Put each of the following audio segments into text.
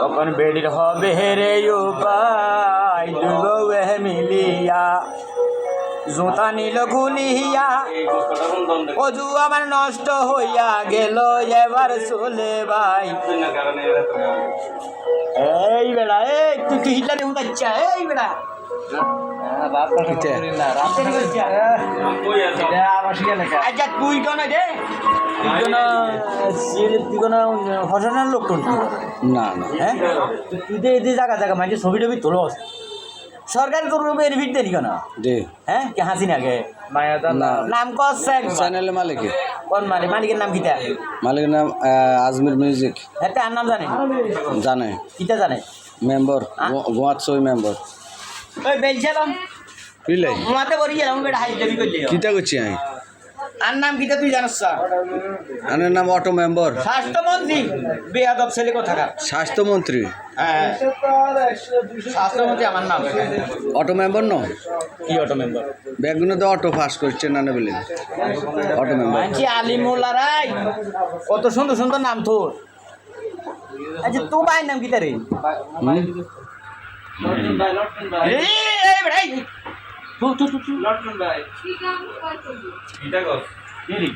তখন বেডির হবে রে উপায় এ মিলিয়া। জুতা নিল খুলিয়া অজু আমার নষ্ট হইয়া গেল, এবার চলে ভাই এই বেড়া, এই তুই তুই হিটলারে উদাচ্ছা এই বেড়া। আচ্ছা না না। হ্যাঁ? তুই তো জায়গা জায়গা মানে ছবি টবি তোলস। সরকার তোর বেনিফিট দেনি কেন? দে। হ্যাঁ? কে হাসি না। নাম। কস চ্যানেলের মালিকের কোন মালিক? মালিকের নাম কিতা? মালিকের নাম আজমির মিউজিক। হ্যাঁ তার নাম জানে? জানে। কিতা জানে? মেম্বার গোয়াত সই মেম্বার। ওই বেলছিলাম বুঝলাই মাতে বলি গেলাম বেটা হাই দেবি করলি। কিতা করছি আমি? আর নাম কিতা তুই জানাস আনের নাম অটো মেম্বার। স্বাস্থ্যমন্ত্রী। বেয়াদব ছেলে কোথাকার? স্বাস্থ্যমন্ত্রী। হ্যাঁ। স্বাস্থ্যমন্ত্রী আমার নাম। অটো মেম্বার ন? কি অটো মেম্বার? ব্যাগগুলো তো অটো পাস করছে না বলে। Auto member. আলিমুল্লা রাই কত সুন্দর সুন্দর নাম তোর। আচ্ছা তো ভাইয়ের নাম কিতা রে এই, এই বেটা, এই। তু, তু, তু, তু। কি রে?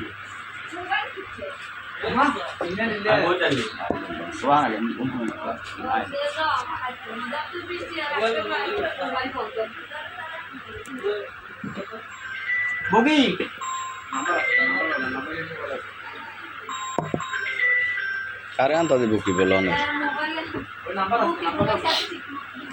বগি কারে আনতে দেবো কি বলো না।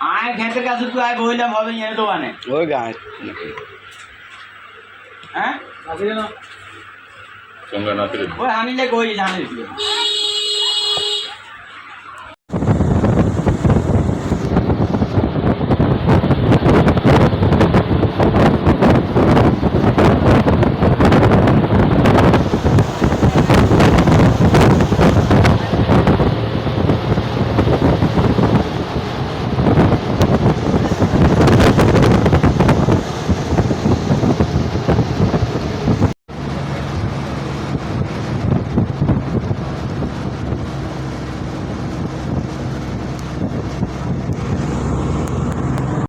আয় ঘেঁটের কাছে তুই আয় বইলাম হবে এনে দোকানে। ওই গায়ে। নাকি হ্যাঁ ওই হানিলে কই জানিস